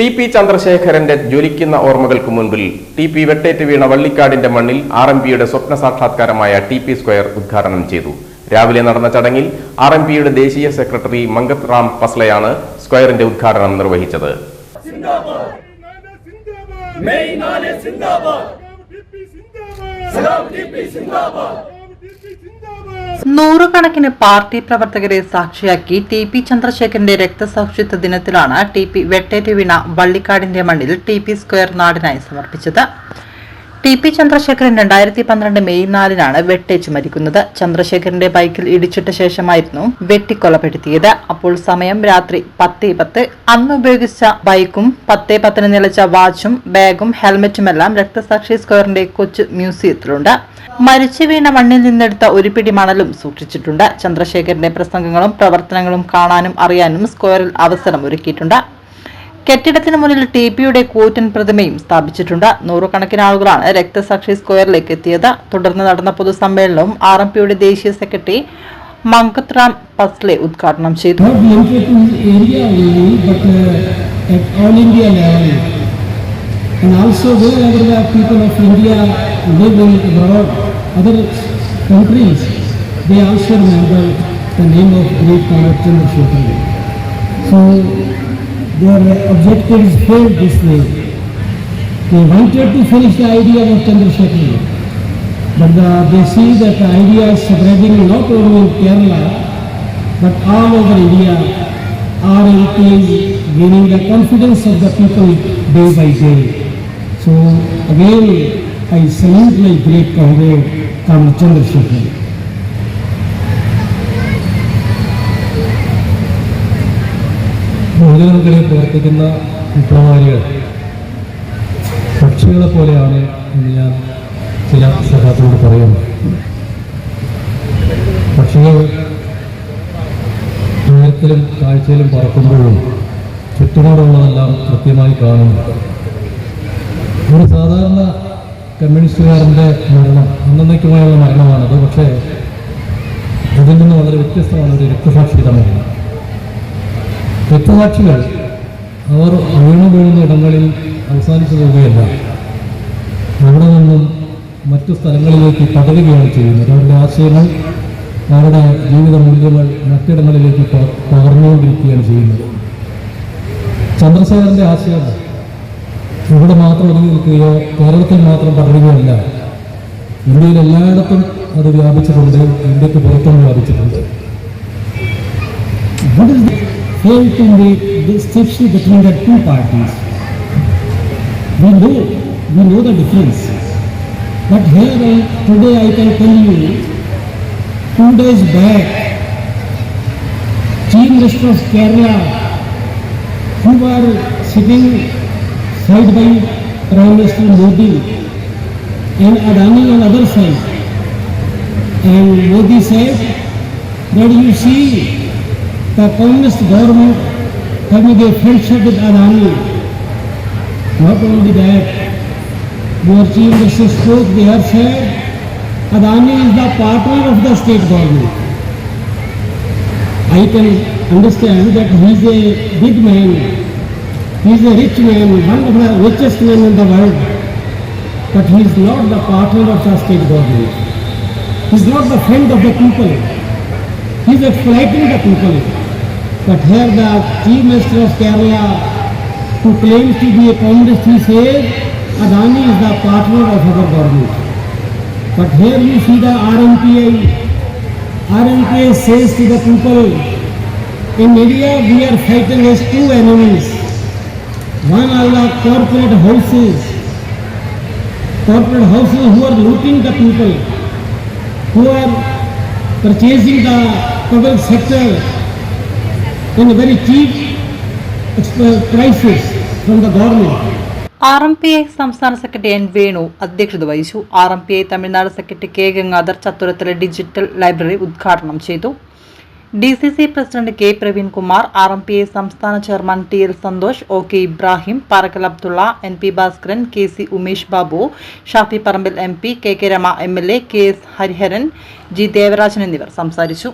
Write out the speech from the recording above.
T P ചന്ദ്രശേഖരന്റെ ജ്വലിക്കുന്ന ഓർമ്മകൾക്ക് മുൻപിൽ ടി പി വെട്ടേറ്റ് വീണ വള്ളിക്കാടിന്റെ മണ്ണിൽ ആർ എം പിയുടെ സ്വപ്ന സാക്ഷാത്കാരമായ ടി പി സ്ക്വയർ ഉദ്ഘാടനം ചെയ്തു രാവിലെ നടന്ന ചടങ്ങിൽ ആർ എം പിയുടെ ദേശീയ സെക്രട്ടറി മങ്കത് റാം പസ്ലയാണ് സ്ക്വയറിന്റെ ഉദ്ഘാടനം നിർവഹിച്ചത് സിന്ദാബാദ് നൂറുകണക്കിന് പാർട്ടി പ്രവർത്തകരെ സാക്ഷിയാക്കി ടി പി ചന്ദ്രശേഖരന്റെ രക്തസാക്ഷിത്വ ദിനത്തിലാണ് ടി പി വെട്ടേറ്റ് വീണ വള്ളിക്കാടിന്റെ മണ്ണിൽ ടി പി സ്ക്വയർ നാടിനായി സമർപ്പിച്ചത് ടി പി ചന്ദ്രശേഖരൻ രണ്ടായിരത്തി പന്ത്രണ്ട് മെയ് നാലിനാണ് വെട്ടേച്ച് മരിക്കുന്നത് ചന്ദ്രശേഖരന്റെ ബൈക്കിൽ ഇടിച്ചിട്ട ശേഷമായിരുന്നു വെട്ടിക്കൊലപ്പെടുത്തിയത് അപ്പോൾ സമയം രാത്രി പത്ത് പത്ത് അന്ന് ഉപയോഗിച്ച ബൈക്കും പത്ത് പത്തിന് നിലച്ച വാച്ചും ബാഗും ഹെൽമെറ്റുമെല്ലാം രക്തസാക്ഷി സ്ക്വയറിന്റെ കൊച്ചു മ്യൂസിയത്തിലുണ്ട് മരിച്ചു വീണ മണ്ണിൽ നിന്നെടുത്ത ഒരു പിടി മണലും സൂക്ഷിച്ചിട്ടുണ്ട് ചന്ദ്രശേഖരന്റെ പ്രസംഗങ്ങളും പ്രവർത്തനങ്ങളും കാണാനും അറിയാനും സ്ക്വയറിൽ അവസരം ഒരുക്കിയിട്ടുണ്ട് കെട്ടിടത്തിന് മുന്നിൽ ടി പിയുടെ കൂറ്റൻ പ്രതിമയും സ്ഥാപിച്ചിട്ടുണ്ട് നൂറുകണക്കിന് ആളുകളാണ് രക്തസാക്ഷി സ്ക്വയറിലേക്ക് എത്തിയത് തുടർന്ന് നടന്ന പൊതുസമ്മേളനവും ആർ എം പിയുടെ ദേശീയ സെക്രട്ടറി മങ്കത് റാം പസ്ലെ ഉദ്ഘാടനം ചെയ്തു uh, they also remember the name of great So their objectives failed this way. They wanted to finish the idea of Chandrasekhar, but the, they see that the idea is spreading not only in Kerala, but all over India. Our it is gaining the confidence of the people day by day. So again, I salute my great comrade, Kam Chandrasekhar. ഭോജനങ്ങളിൽ പ്രവർത്തിക്കുന്ന വിപ്ലവാരികൾ പക്ഷികളെ പോലെയാണ് എന്ന് ഞാൻ ചില സഹാത്തോട് പറയുന്നു പക്ഷികൾ ഉയരത്തിലും കാഴ്ചയിലും പറക്കുമ്പോഴും ചുറ്റുപാടുള്ളതെല്ലാം കൃത്യമായി കാണുന്നു ഒരു സാധാരണ കമ്മ്യൂണിസ്റ്റുകാരൻ്റെ മരണം അന്നന്നേക്കുമായുള്ള മരണമാണത് പക്ഷേ അതിൽ നിന്ന് വളരെ വ്യത്യസ്തമാണ് ഒരു രക്തസാക്ഷിയുടെ രക്തസാക്ഷികൾ അവർ വീണു വീഴുന്ന ഇടങ്ങളിൽ അവസാനിച്ചു പോവുകയല്ല അവിടെ നിന്നും മറ്റു സ്ഥലങ്ങളിലേക്ക് പകരുകയാണ് ചെയ്യുന്നത് അവരുടെ ആശയങ്ങൾ അവരുടെ ജീവിത മൂല്യങ്ങൾ മറ്റിടങ്ങളിലേക്ക് പകർന്നുകൊണ്ടിരിക്കുകയാണ് ചെയ്യുന്നത് ചന്ദ്രശേഖരൻ്റെ ആശയം ഇവിടെ മാത്രം ഒതുങ്ങി നിൽക്കുകയോ കേരളത്തിൽ മാത്രം പകരുകയല്ല ഇന്ത്യയിൽ എല്ലായിടത്തും അത് വ്യാപിച്ചിട്ടുണ്ട് ഇന്ത്യക്ക് പുറത്തും വ്യാപിച്ചിട്ടുണ്ട് failed to make distinction between the two parties. We know, we know the difference. But here, I, uh, today I can tell you, two days back, Chief Minister of Kerala, who were sitting side by Prime Minister Modi, and Adani on other side, and Modi said that you see The communist government having a friendship with Adani. Not only that, your chief justice spoke there said, Adani is the partner of the state government. I can understand that he is a big man, he is a rich man, one of the richest men in the world, but he is not the partner of the state government. He is not the friend of the people. He is exploiting the people. But here the Chief Minister of Kerala, who claims to be a communist, he says Adani is the partner of our government. But here you see the RNPI says to the people, in India we are fighting as two enemies. One are the corporate houses who are looting the people, who are purchasing the public sector in very cheap prices from the government. R M P I സംസ്ഥാന secretary N Venu അധ്യക്ഷത വഹിച്ചു R M P I Tamil Nadu secretary K Gangadhar ചത്തുരത്തിലെ digital library ഉദ്ഘാടനം ചെയ്തു D C C president K Kumar R M P I സംസ്ഥാന chairman T L Santhosh O K Ibrahim Parakkal Abdulla N P Bhaskaran K C Umesh Babu Shafi Parambil M P K K Rema M L A K S Hariharan G Devarajan എന്നിവർ സംസാരിച്ചു